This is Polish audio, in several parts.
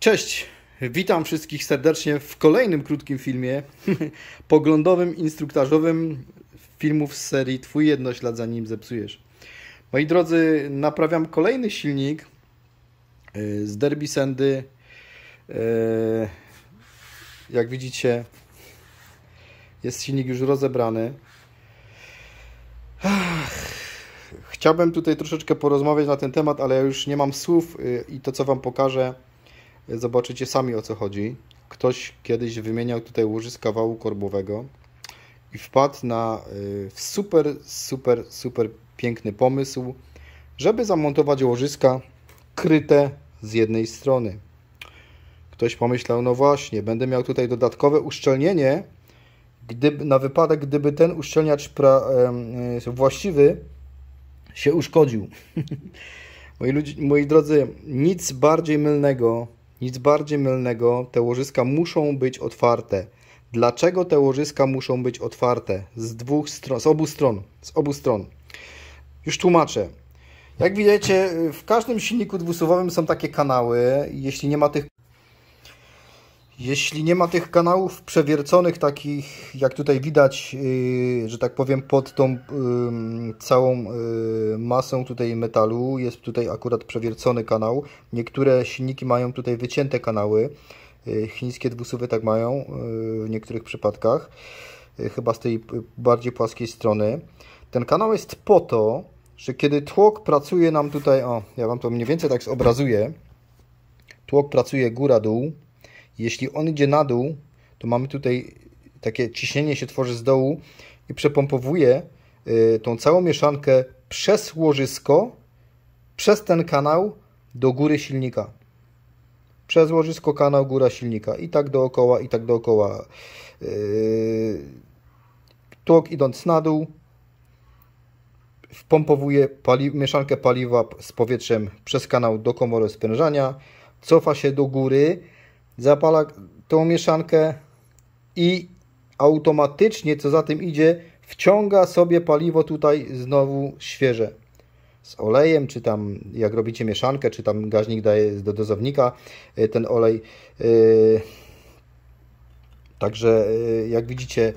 Cześć, witam wszystkich serdecznie w kolejnym krótkim filmie poglądowym, instruktażowym filmów z serii Twój jednoślad zanim zepsujesz. Moi drodzy, naprawiam kolejny silnik y, z Derby Sandy. Y, jak widzicie, jest silnik już rozebrany. Chciałbym tutaj troszeczkę porozmawiać na ten temat, ale ja już nie mam słów y, i to, co Wam pokażę, zobaczycie sami o co chodzi. Ktoś kiedyś wymieniał tutaj łożyska wału korbowego i wpadł na super, super, super piękny pomysł, żeby zamontować łożyska kryte z jednej strony. Ktoś pomyślał, no właśnie, będę miał tutaj dodatkowe uszczelnienie, gdyby, na wypadek, gdyby ten uszczelniacz pra, e, właściwy się uszkodził. moi, ludzi, moi drodzy, nic bardziej mylnego, nic bardziej mylnego, te łożyska muszą być otwarte. Dlaczego te łożyska muszą być otwarte? Z dwóch stron, z obu stron, z obu stron. Już tłumaczę. Jak widzicie, w każdym silniku dwusuwowym są takie kanały. Jeśli nie ma tych jeśli nie ma tych kanałów przewierconych, takich jak tutaj widać, yy, że tak powiem, pod tą yy, całą yy, masą tutaj metalu, jest tutaj akurat przewiercony kanał. Niektóre silniki mają tutaj wycięte kanały. Chińskie dwusuwy tak mają w niektórych przypadkach, chyba z tej bardziej płaskiej strony. Ten kanał jest po to, że kiedy tłok pracuje nam tutaj, o, ja Wam to mniej więcej tak zobrazuję, tłok pracuje góra-dół, jeśli on idzie na dół, to mamy tutaj takie ciśnienie się tworzy z dołu i przepompowuje tą całą mieszankę przez łożysko, przez ten kanał do góry silnika przez łożysko kanał góra silnika i tak dookoła, i tak dookoła. Yy, tłok idąc na dół wpompowuje pali mieszankę paliwa z powietrzem przez kanał do komory sprężania, cofa się do góry, zapala tą mieszankę i automatycznie, co za tym idzie, wciąga sobie paliwo tutaj znowu świeże z olejem, czy tam jak robicie mieszankę, czy tam gaźnik daje do dozownika y, ten olej. Y, także y, jak widzicie,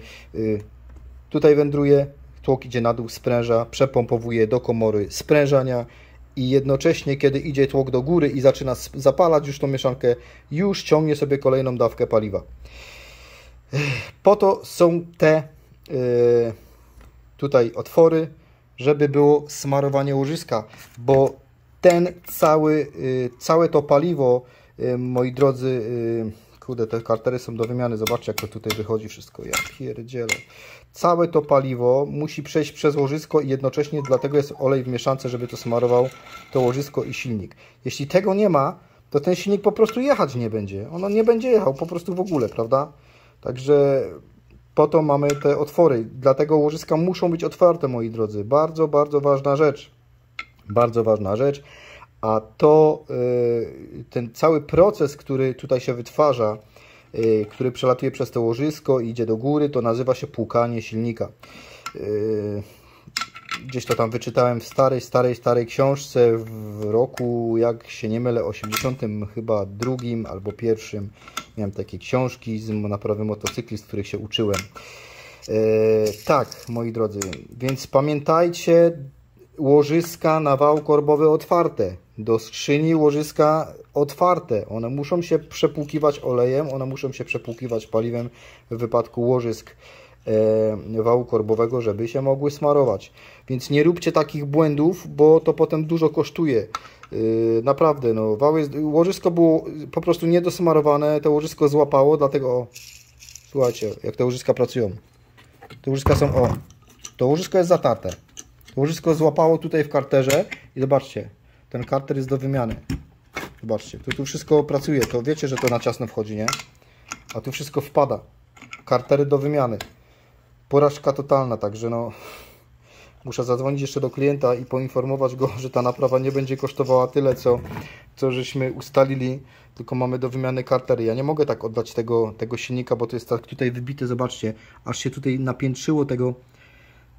tutaj wędruje, tłok idzie na dół, spręża, przepompowuje do komory sprężania i jednocześnie, kiedy idzie tłok do góry i zaczyna zapalać już tą mieszankę, już ciągnie sobie kolejną dawkę paliwa. Po to są te tutaj otwory, żeby było smarowanie łożyska, bo ten cały, y, całe to paliwo, y, moi drodzy, kurde, te kartery są do wymiany, zobaczcie jak to tutaj wychodzi wszystko, ja pierdzielę. Całe to paliwo musi przejść przez łożysko i jednocześnie dlatego jest olej w mieszance, żeby to smarował to łożysko i silnik. Jeśli tego nie ma, to ten silnik po prostu jechać nie będzie. Ono nie będzie jechał po prostu w ogóle, prawda? Także po to mamy te otwory. Dlatego łożyska muszą być otwarte, moi drodzy. Bardzo, bardzo ważna rzecz. Bardzo ważna rzecz. A to y, ten cały proces, który tutaj się wytwarza, y, który przelatuje przez to łożysko i idzie do góry, to nazywa się płukanie silnika. Y, gdzieś to tam wyczytałem w starej, starej, starej książce w roku, jak się nie mylę, 80 chyba drugim albo pierwszym. Miałem takie książki z naprawy motocykli, z których się uczyłem. Tak, moi drodzy, więc pamiętajcie, łożyska na wał korbowy otwarte. Do skrzyni łożyska otwarte. One muszą się przepłukiwać olejem, one muszą się przepłukiwać paliwem w wypadku łożysk E, wału korbowego, żeby się mogły smarować. Więc nie róbcie takich błędów, bo to potem dużo kosztuje. E, naprawdę, no, wały, łożysko było po prostu niedosmarowane, to łożysko złapało, dlatego o, słuchajcie, jak te łożyska pracują. Te łożyska są, o, to łożysko jest zatarte. Łożysko złapało tutaj w karterze i zobaczcie, ten karter jest do wymiany. Zobaczcie, to tu wszystko pracuje, to wiecie, że to na ciasno wchodzi, nie? A tu wszystko wpada. Kartery do wymiany porażka totalna, także no muszę zadzwonić jeszcze do klienta i poinformować go, że ta naprawa nie będzie kosztowała tyle, co, co żeśmy ustalili, tylko mamy do wymiany kartery. Ja nie mogę tak oddać tego, tego silnika, bo to jest tak tutaj wybite, zobaczcie, aż się tutaj napiętrzyło tego,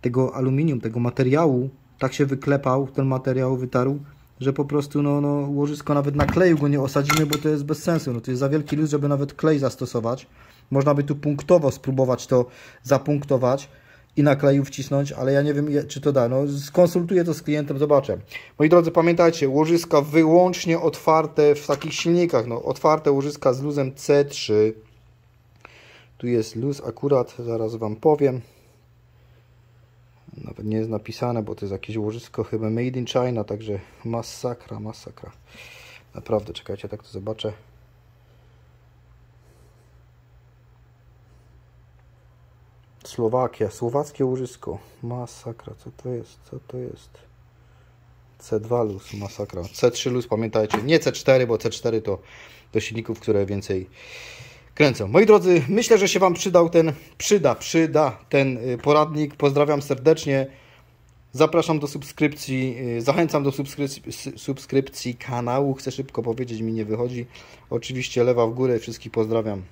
tego aluminium, tego materiału, tak się wyklepał, ten materiał wytarł, że po prostu no, no, łożysko nawet na kleju go nie osadzimy, bo to jest bez sensu. No, to jest za wielki luz, żeby nawet klej zastosować. Można by tu punktowo spróbować to zapunktować i na kleju wcisnąć, ale ja nie wiem, czy to da. No, skonsultuję to z klientem, zobaczę. Moi drodzy, pamiętajcie, łożyska wyłącznie otwarte w takich silnikach. No, otwarte łożyska z luzem C3. Tu jest luz akurat, zaraz Wam powiem. Nawet nie jest napisane, bo to jest jakieś łożysko chyba made in China, także masakra, masakra. Naprawdę, czekajcie, tak to zobaczę. Słowakia, słowackie łożysko. Masakra, co to jest? Co to jest? C2 luz, masakra. C3 luz, pamiętajcie, nie C4, bo C4 to do silników, które więcej kręcą. Moi drodzy, myślę, że się Wam przydał ten, przyda, przyda ten y, poradnik. Pozdrawiam serdecznie. Zapraszam do subskrypcji, y, zachęcam do subskrypcji, subskrypcji kanału. Chcę szybko powiedzieć, mi nie wychodzi. Oczywiście lewa w górę, wszystkich pozdrawiam.